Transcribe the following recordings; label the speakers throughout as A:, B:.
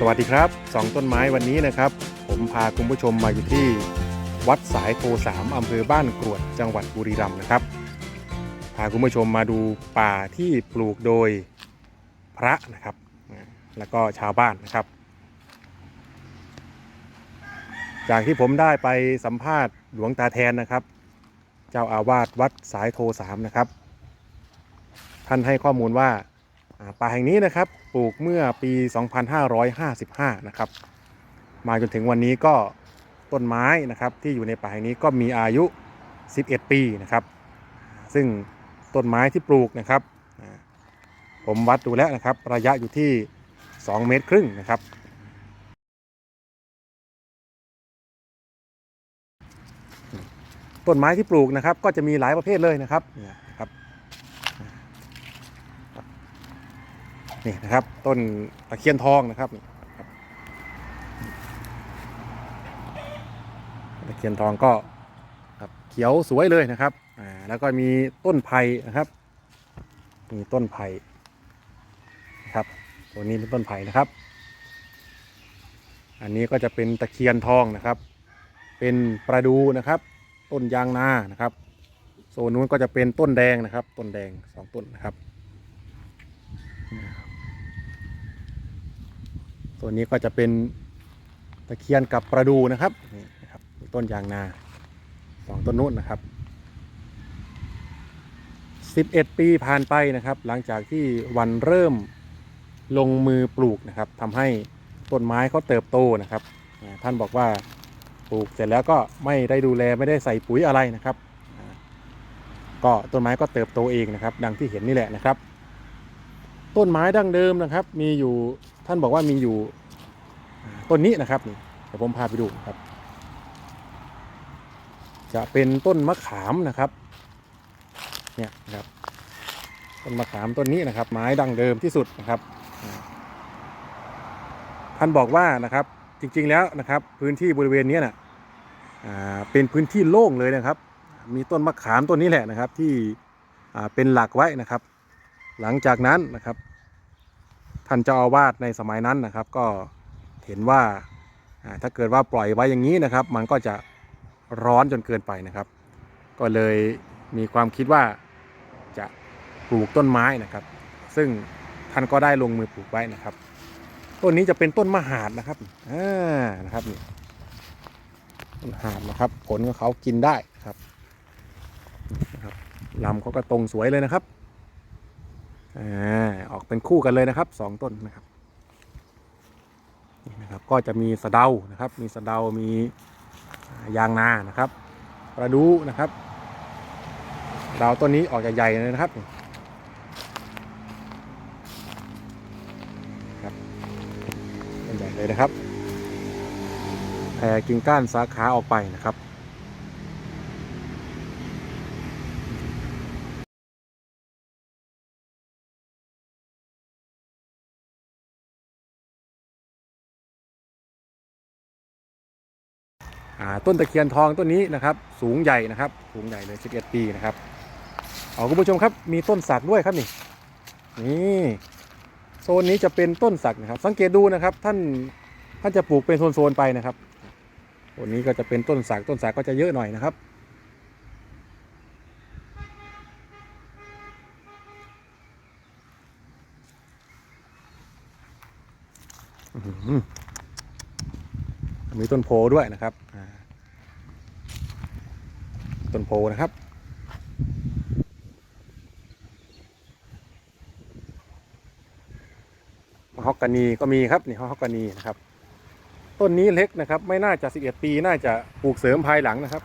A: สวัสดีครับสองต้นไม้วันนี้นะครับ ผมพาคุณผู้ชมมาอยู่ที่ วัดสายโทสามอำเภอบ้านกรวดจังหวัดบุรีรัมย์นะครับ พาคุณผู้ชมมาดูป่าที่ปลูกโดยพระนะครับ แล้วก็ชาวบ้านนะครับ จากที่ผมได้ไปสัมภาษณ์หลวงตาแทนนะครับ เจ้าอาวาสวัดสายโทสามนะครับ ท่านให้ข้อมูลว่า ป่าแห่งนี้นะครับปลูกเมื่อปี 2555 นะครับ มาจนถึงวันนี้ก็ต้นไม้นะครับที่อยู่ในป่าแห่งนี้ก็มีอายุ 11 ปีนะครับ ซึ่งต้นไม้ที่ปลูกนะครับ ผมวัดดูแล้วนะครับ ระยะอยู่ที่ 2 เมตรครึ่งนะครับต้นไม้ที่ปลูกนะครับก็จะมีหลายประเภทเลยนะครับเนี่นะครับ ต้นตะเคียนทองนะครับตะเคียนทองก็ครับเขียวสวยเลยนะครับอ่าแล้วก็มีต้นไผ่นะครับ มีต้นไผ่ครับตัวนี้เป็นต้นไผ่นะครับ อันนี้ก็จะเป็นตะเคียนทองนะครับ เป็นประดูนะครับ ต้นยางนานะครับโซนนู้นก็จะเป็นต้นแดงนะครับ ต้นแดงสองต้นนะครับ ตัวนี้ก็จะเป็นตะเคียนกับประดูนะครับนี่นะครับต้นยางนาสองต้นนู้นนะครับ 11 ปีผ่านไปนะครับ หลังจากที่วันเริ่มลงมือปลูกนะครับทำให้ต้นไม้เขาเติบโตนะครับ ท่านบอกว่าปลูกเสร็จแล้วก็ไม่ได้ดูแลไม่ได้ใส่ปุ๋ยอะไรนะครับ ก็ต้นไม้ก็เติบโตเองนะครับ ดังที่เห็นนี่แหละนะครับ ต้นไม้ดั้งเดิมนะครับ มีอยู่ท่านบอกว่ามีอยู่ต้นนี้นะครับเดี๋ยวผมพาไปดูครับ จะเป็นต้นมะขามนะครับเนี่ยนะครับต้นมะขามต้นนี้นะครับ ไม้ดั้งเดิมที่สุดนะครับท่านบอกว่านะครับจริงๆแล้วนะครับ พื้นที่บริเวณนี้ยนะอ่าเป็นพื้นที่โล่งเลยนะครับ มีต้นมะขามต้นนี้แหละนะครับที่เป็นหลักไว้นะครับ หลังจากนั้นนะครับ ท่านเจ้าอาวาสในสมัยนั้นนะครับ ก็เห็นว่าถ้าเกิดว่าปล่อยไว้อย่างนี้นะครับ มันก็จะร้อนจนเกินไปนะครับ ก็เลยมีความคิดว่าจะปลูกต้นไม้นะครับ ซึ่งท่านก็ได้ลงมือปลูกไว้นะครับ ต้นนี้จะเป็นต้นมหาดนะครับอ่านะครับนี่ต้นหาดนะครับ ผลของเขากินได้นะครับนะครับลำเขาก็ตรงสวยเลยนะครับ ออกเป็นคู่กันเลยนะครับสองต้นนะครับนี่นะครับ ก็จะมีสะเดานะครับ มีสะเดา มียางนานะครับประดูนะครับดาวต้นนี้ออกใหญ่ๆเลยนะครับครับใหญ่เลยนะครับแผ่กิ่งก้านสาขาออกไปนะครับ ต้นตะเคียนทองต้นนี้นะครับ สูงใหญ่นะครับ สูงใหญ่เลย 11 ปีนะครับ เอาคุณผู้ชมครับ มีต้นสักด้วยครับนี่ นี่โซนนี้จะเป็นต้นสักนะครับ สังเกตดูนะครับ ท่านท่านจะปลูกเป็นโซนๆไปนะครับโซนนี้ก็จะเป็นต้นสักต้นสักก็จะเยอะหน่อยนะครับอื มีต้นโพด้วยนะครับต้นโพนะครับ ฮอกกานีก็มีครับนี่ฮอกกานีนะครับ ต้นนี้เล็กนะครับ ไม่น่าจะ11ปีน่าจะปลูกเสริมภายหลังนะครับ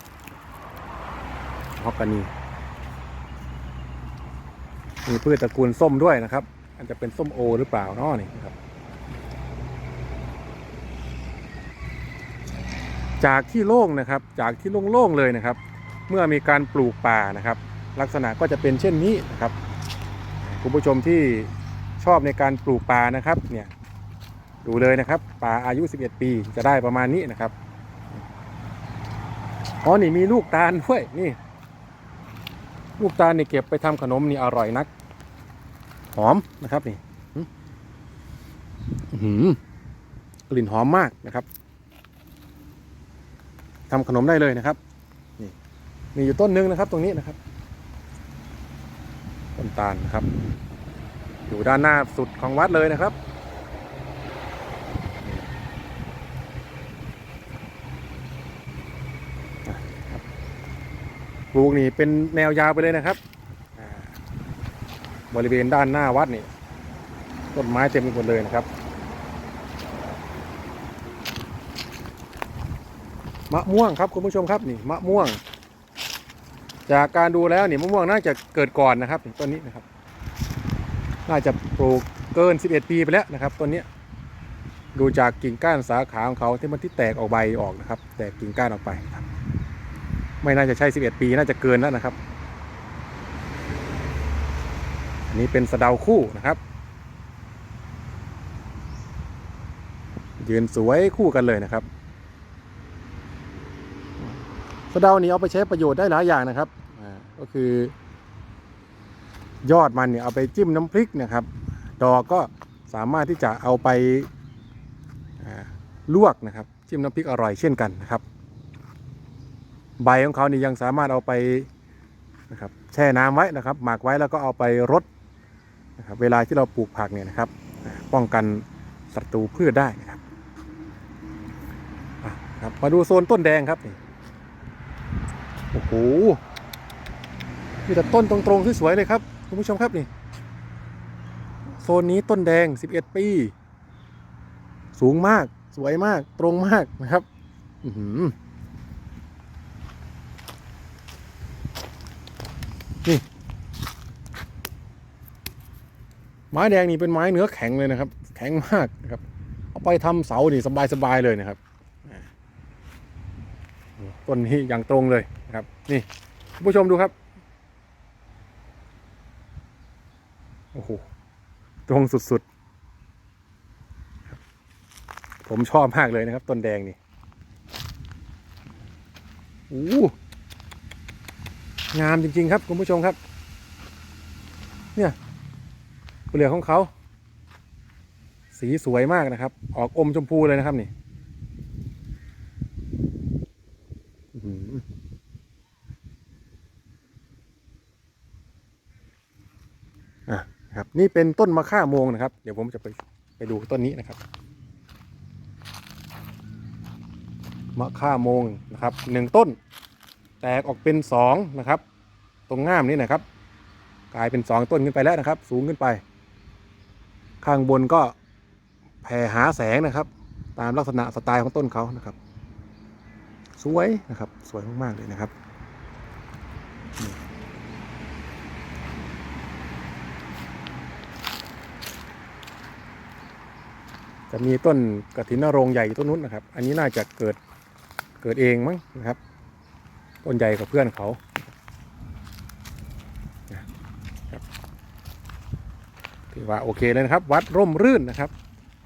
A: ฮอกกานีมีพืชตระกูลส้มด้วยนะครับอาจจะเป็นส้มโอหรือเปล่านาะนี่ครับ จากที่โล่งนะครับ จากที่โล่งๆเลยนะครับ เมื่อมีการปลูกป่านะครับ ลักษณะก็จะเป็นเช่นนี้นะครับ คุณผู้ชมที่ชอบในการปลูกป่านะครับเนี่ยดูเลยนะครับป่าอายุ 11 ปีจะได้ประมาณนี้นะครับอ๋อนี่มีลูกตาลด้วยนี่ ลูกตาลนี่เก็บไปทำขนมนี่อร่อยนัก หอมนะครับนี่อื้อหือลิ่นหอมมากนะครับ ทำขนมได้เลยนะครับนี่มีอยู่ต้นหนึงนะครับ ตรงนี้นะครับ ต้นตาลนะครับ อยู่ด้านหน้าสุดของวัดเลยนะครับปลูกนี่เป็นแนวยาวไปเลยนะครับ บริเวณด้านหน้าวัดนี่ต้นไม้เต็มไปหมดเลยนะครับ มะม่วงครับคุณผู้ชมครับนี่มะม่วง จากการดูแล้วนี่มะม่วงน่าจะเกิดก่อนนะครับต้นนี้นะครับ น่าจะปลูกเกิน 11 ปีไปแล้วนะครับต้นนี้ดูจากกิ่งก้านสาขาของเขาที่มันที่แตกออกใบออกนะครับ แตกกิ่งก้านออกไปครับไม่น่าจะใช่ 11 ปีน่าจะเกินแล้วนะครับ อันนี้เป็นสะเดาคู่นะครับ ยืนสวยคู่กันเลยนะครับ สะเดานี่เอาไปใช้ประโยชน์ได้หลายอย่างนะครับก็คือ ยอดมันเนี่ยเอาไปจิ้มน้ำพริกนะครับ ดอกก็สามารถที่จะเอาไปลวกนะครับ จิ้มน้ำพริกอร่อยเช่นกันนะครับ ใบของเขานี่ยังสามารถเอาไปนะครับแช่น้ำไว้นะครับ หมักไว้แล้วก็เอาไปรดนะครับเวลาที่เราปลูกผักเนี่ยนะครับ ป้องกันศัตรูพืชได้นะครับอะครับมาดูโซนต้นแดงครับนี่ โอ้โหมีแต่ต้นตรงๆสวยๆเลยครับคุณผู้ชมครับนี่โซนนี้ต้นแดง 11 ปี สูงมากสวยมากตรงมากนะครับอือหือไม้แดงนี่เป็นไม้เนื้อแข็งเลยนะครับ แข็งมากนะครับ เอาไปทำเสานี่สบายๆเลยนะครับ ต้นนี้อย่างตรงเลยนะครับ นี่ผู้ชมดูครับโอ้โหตรงสุดๆ ผมชอบมากเลยนะครับ ต้นแดงนี่โอ้งามจริง ๆ ครับคุณผู้ชมครับ เนี่ยเปลือกของเขา สีสวยมากนะครับ ออกอมชมพูเลยนะครับนี่อื้อหืออะ นี่เป็นต้นมะข่าโมงนะครับ เดี๋ยวผมจะไปไปดูต้นนี้นะครับ มะข่าโมงนะครับหนึ่งต้น แตกออกเป็นสองนะครับ ตรงง่ามนี้นะครับ กลายเป็นสองต้นขึ้นไปแล้วนะครับ สูงขึ้นไป ข้างบนก็แผ่หาแสงนะครับ ตามลักษณะสไตล์ของต้นเขานะครับ สวยนะครับ สวยมากๆเลยนะครับ จะมีต้นกระถินนรงใหญ่ต้นนู้นนะครับ อันนี้น่าจะเกิดเกิดเองมั้งนะครับ ต้นใหญ่กว่าเพื่อนเขาถือว่าโอเคเลยนะครับ วัดร่มรื่นนะครับ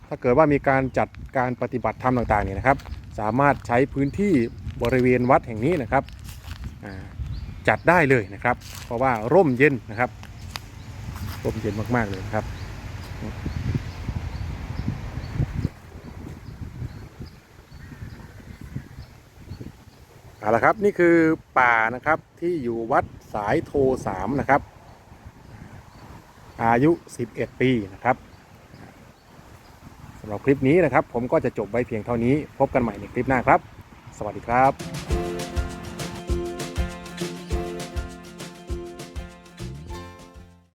A: ถ้าเกิดว่ามีการจัดการปฏิบัติธรรมต่างๆเนี่ยนะครับ สามารถใช้พื้นที่บริเวณวัดแห่งนี้นะครับจัดได้เลยนะครับ เพราะว่าร่มเย็นนะครับร่มเย็นมากๆเลยนะครับ เอาละครับนี่คือป่านะครับที่อยู่วัดสายโทสามนะครับ อายุ 11 ปีนะครับสำหรับคลิปนี้นะครับ ผมก็จะจบไว้เพียงเท่านี้ พบกันใหม่ในคลิปหน้าครับ สวัสดีครับ